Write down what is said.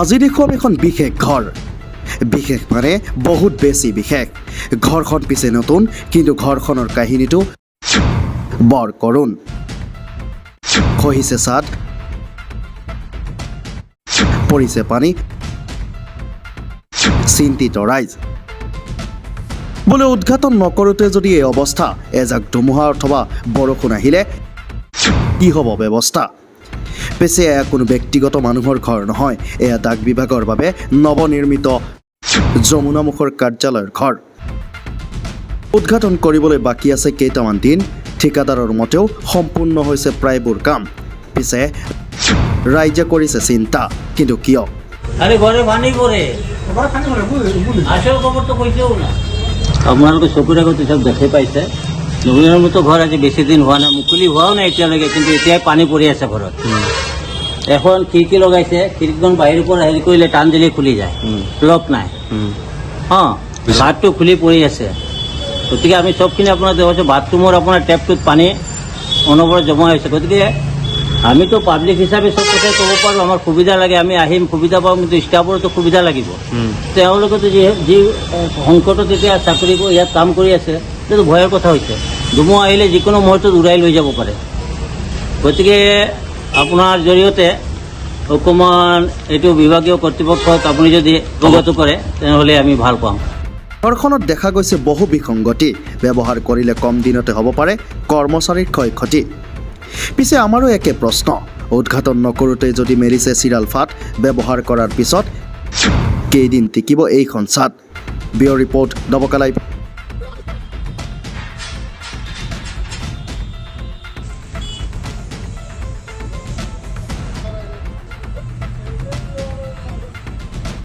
আজি দেখুৱাম এখন বিশেষ ঘৰ। বিশেষ মানে বহুত বেছি বিশেষ। ঘৰখন পিছে নতুন, কিন্তু ঘৰখনৰ কাহিনীটো বৰ কৰুণ খহিছে চাদ পৰিছে পানী। চিন্তিত ৰাইজ। বোলে উদঘাটন নকৰোঁতে যদি এই অৱস্থা, এজাক ধুমুহা অথবা বৰষুণ আহিলে, কি হ'ব ব্যৱস্থা? পিছে এয়া কোনো ব্যক্তিগত মানুহৰ ঘৰ নহয় এয়া ডাক বিভাগৰ বাবে নৱনিৰ্মিত যমুনামুখৰ কাৰ্যালয়ৰ ঘৰ। উদঘাটন কৰিবলৈ বাকী আছে কেইটামান দিন ঠিকাদাৰৰ মতেও সম্পূৰ্ণ হৈছে প্ৰায়বোৰ কাম। পিছে ৰাইজে কৰিছে চিন্তা কিন্তু কিয়? আপোনালোকে চকুৰ আগত চব দেখি পাইছে। নবীনৰ মতো ঘৰ আজি বেছি দিন হোৱা নাই মুকলি হোৱাও নাই এতিয়ালৈকে কিন্তু এতিয়াই পানী পৰি আছে ঘৰত। এখন খিৰিকী লগাইছে খিৰিকীখন বাহিৰৰ পৰা হেৰি কৰিলে টান দিলে খুলি যায়। লক নাই। অঁ বাটটো খুলি পৰি আছে। গতিকে আমি চবখিনি আপোনাৰ দেখুৱাইছোঁ বাথৰুমৰ আপোনাৰ টেপটোত পানী অনবৰত জমা হৈছে। গতিকে আমিতো পাব্লিক হিচাপে চব কথাই ক'ব পাৰোঁ আমাৰ সুবিধা লাগে আমি আহিম সুবিধা পাওঁ কিন্তু ষ্টাফৰতো সুবিধা লাগিব। তেওঁলোকেতো যি যি সংকটত এতিয়া চাকৰি ইয়াত কাম কৰি আছে সেইটো ভয়ৰ কথা হৈছে। ধুমুহা আহিলে যিকোনো মুহূৰ্তত উৰাই লৈ যাব পাৰে। গতিকে আপোনাৰ জৰিয়তে অকণমান এইটো বিভাগীয় কৰ্তৃপক্ষক আপুনি যদি অৱগত কৰে, তেনেহ'লে আমি ভালো পাম। ঘৰখনত দেখা গৈছে বহু বিসংগতি। ব্যৱহাৰ কৰিলে কম দিনতে হ'ব পাৰে, কৰ্মচাৰীৰ ক্ষয় ক্ষতি পিছে আমাৰো একে প্ৰশ্ন, উদঘাটন নকৰোঁতে যদি মেৰিছে চিৰাল ফাট, ব্যৱহাৰ কৰাৰ পিছত কেইদিন টিকিব এইখন ছাদ? Bureau report Dabaka live